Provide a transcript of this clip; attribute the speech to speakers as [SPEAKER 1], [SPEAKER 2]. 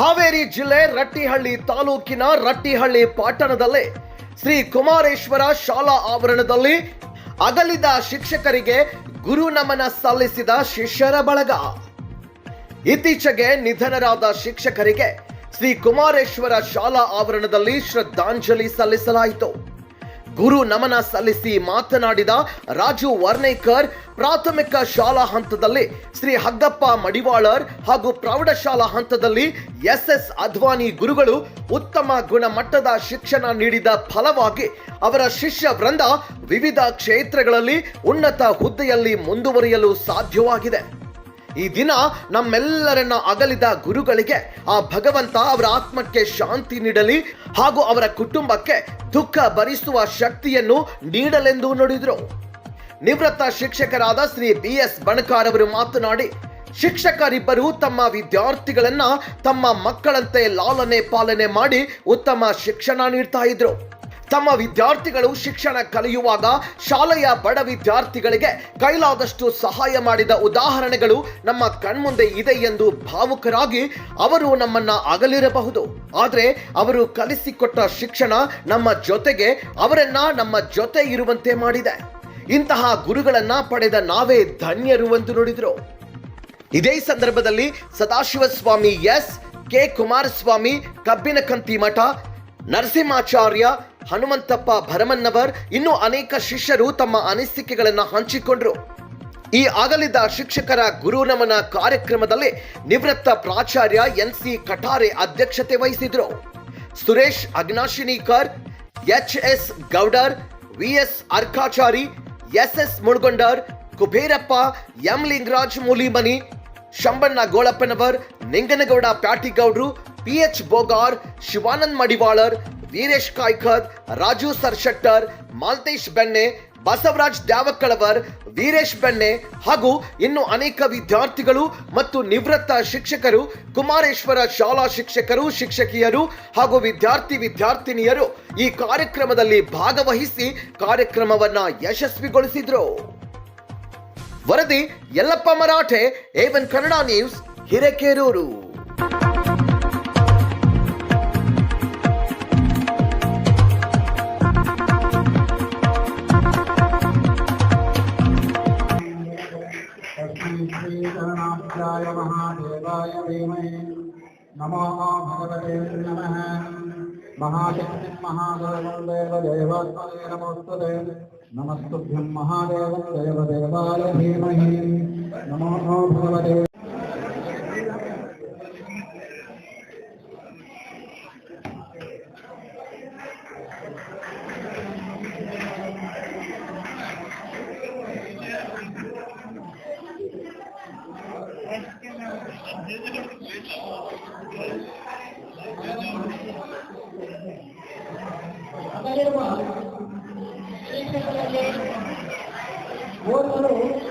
[SPEAKER 1] ಹಾವೇರಿ ಜಿಲ್ಲೆ ರಟ್ಟಿಹಳ್ಳಿ ತಾಲೂಕಿನ ರಟ್ಟಿಹಳ್ಳಿ ಪಟ್ಟಣದಲ್ಲಿ ಶ್ರೀ ಕುಮಾರೇಶ್ವರ ಶಾಲಾ ಆವರಣದಲ್ಲಿ ಅಗಲಿದ ಶಿಕ್ಷಕರಿಗೆ ಗುರು ನಮನ ಸಲ್ಲಿಸಿದ ಶಿಷ್ಯರ ಬಳಗ. ಇತ್ತೀಚೆಗೆ ನಿಧನರಾದ ಶಿಕ್ಷಕರಿಗೆ ಶ್ರೀ ಕುಮಾರೇಶ್ವರ ಶಾಲಾ ಆವರಣದಲ್ಲಿ ಶ್ರದ್ಧಾಂಜಲಿ ಸಲ್ಲಿಸಲಾಯಿತು. ಗುರು ನಮನ ಸಲ್ಲಿಸಿ ಮಾತನಾಡಿದ ರಾಜು ವರ್ಣೇಕರ್, ಪ್ರಾಥಮಿಕ ಶಾಲಾ ಹಂತದಲ್ಲಿ ಶ್ರೀ ಹಗ್ಗಪ್ಪ ಮಡಿವಾಳರ್ ಹಾಗೂ ಪ್ರೌಢಶಾಲಾ ಹಂತದಲ್ಲಿ ಎಸ್ ಎಸ್ ಅದ್ವಾನಿ ಗುರುಗಳು ಉತ್ತಮ ಗುಣಮಟ್ಟದ ಶಿಕ್ಷಣ ನೀಡಿದ ಫಲವಾಗಿ ಅವರ ಶಿಷ್ಯ ವೃಂದ ವಿವಿಧ ಕ್ಷೇತ್ರಗಳಲ್ಲಿ ಉನ್ನತ ಹುದ್ದೆಯಲ್ಲಿ ಮುಂದುವರಿಯಲು ಸಾಧ್ಯವಾಗಿದೆ. ಈ ದಿನ ನಮ್ಮೆಲ್ಲರನ್ನ ಅಗಲಿದ ಗುರುಗಳಿಗೆ ಆ ಭಗವಂತ ಅವರ ಆತ್ಮಕ್ಕೆ ಶಾಂತಿ ನೀಡಲಿ ಹಾಗೂ ಅವರ ಕುಟುಂಬಕ್ಕೆ ದುಃಖ ಭರಿಸುವ ಶಕ್ತಿಯನ್ನು ನೀಡಲೆಂದು ನುಡಿದರು. ನಿವೃತ್ತ ಶಿಕ್ಷಕರಾದ ಶ್ರೀ ಬಿ ಎಸ್ ಬಣಕಾರ್ ಅವರು ಮಾತನಾಡಿ, ಶಿಕ್ಷಕರಿಬ್ಬರು ತಮ್ಮ ವಿದ್ಯಾರ್ಥಿಗಳನ್ನ ತಮ್ಮ ಮಕ್ಕಳಂತೆ ಲಾಲನೆ ಪಾಲನೆ ಮಾಡಿ ಉತ್ತಮ ಶಿಕ್ಷಣ ನೀಡ್ತಾ ಇದ್ರು. ತಮ್ಮ ವಿದ್ಯಾರ್ಥಿಗಳು ಶಿಕ್ಷಣ ಕಲಿಯುವಾಗ ಶಾಲೆಯ ಬಡ ವಿದ್ಯಾರ್ಥಿಗಳಿಗೆ ಕೈಲಾದಷ್ಟು ಸಹಾಯ ಮಾಡಿದ ಉದಾಹರಣೆಗಳು ನಮ್ಮ ಕಣ್ಮುಂದೆ ಇದೆ ಎಂದು ಭಾವುಕರಾಗಿ ಅವರು ನಮ್ಮನ್ನ ಅಗಲಿರಬಹುದು. ಆದರೆ ಅವರು ಕಲಿಸಿಕೊಟ್ಟ ಶಿಕ್ಷಣ ನಮ್ಮ ಜೊತೆಗೆ ಅವರನ್ನ ನಮ್ಮ ಜೊತೆ ಇರುವಂತೆ ಮಾಡಿದೆ. ಇಂತಹ ಗುರುಗಳನ್ನ ಪಡೆದ ನಾವೇ ಧನ್ಯರು ಎಂದು ನುಡಿದರು. ಇದೇ ಸಂದರ್ಭದಲ್ಲಿ ಸದಾಶಿವಸ್ವಾಮಿ ಎಸ್ ಕೆ ಕುಮಾರಸ್ವಾಮಿ ಕಬ್ಬಿನಕಂತಿ ಮಠ ನರಸಿಂಹಾಚಾರ್ಯ ಹನುಮಂತಪ್ಪ ಭರಮನ್ನವರ್ ಇನ್ನೂ ಅನೇಕ ಶಿಷ್ಯರು ತಮ್ಮ ಅನಿಸಿಕೆಗಳನ್ನು ಹಂಚಿಕೊಂಡರು. ಈ ಅಗಲಿದ ಶಿಕ್ಷಕರ ಗುರುನಮನ ಕಾರ್ಯಕ್ರಮದಲ್ಲಿ ನಿವೃತ್ತ ಪ್ರಾಚಾರ್ಯ ಎನ್ ಸಿ ಕಠಾರೆ ಅಧ್ಯಕ್ಷತೆ ವಹಿಸಿದ್ರು. Suresh Agnashinikar H S Goudar V S Arkachari S S Mulgondar, Kuberappa M Lingaraj Moolimani, Shambanna Golappanavar, Ninganagouda Pyatigoudru P H Bogar, Shivanand Madivalar Veeresh Kaykar, Raju Sarshettar, Malthesh Benne, Basavaraj Dyavakkalavar Veeresh ಬೆಣ್ಣೆ ಹಾಗೂ ಇನ್ನು ಅನೇಕ ವಿದ್ಯಾರ್ಥಿಗಳು ಮತ್ತು ನಿವೃತ್ತ ಶಿಕ್ಷಕರು, ಕುಮಾರೇಶ್ವರ ಶಾಲಾ ಶಿಕ್ಷಕರು, ಶಿಕ್ಷಕಿಯರು ಹಾಗೂ ವಿದ್ಯಾರ್ಥಿ ವಿದ್ಯಾರ್ಥಿನಿಯರು ಈ ಕಾರ್ಯಕ್ರಮದಲ್ಲಿ ಭಾಗವಹಿಸಿ ಕಾರ್ಯಕ್ರಮವನ್ನ ಯಶಸ್ವಿಗೊಳಿಸಿದ್ರು. ವರದಿ Yallappa Marathe, A one Kannada news, Hirekerur.
[SPEAKER 2] श्रीगणनाथ्याय महादेवाय धीमहि। नमो भगवते नमः। महाशक्तिं महादेवं देवदेवात्मने नमोस्तुते। नमस्तुभ्यं महादेवं, देवदेवाय धीमहि। नमो भगवते
[SPEAKER 3] What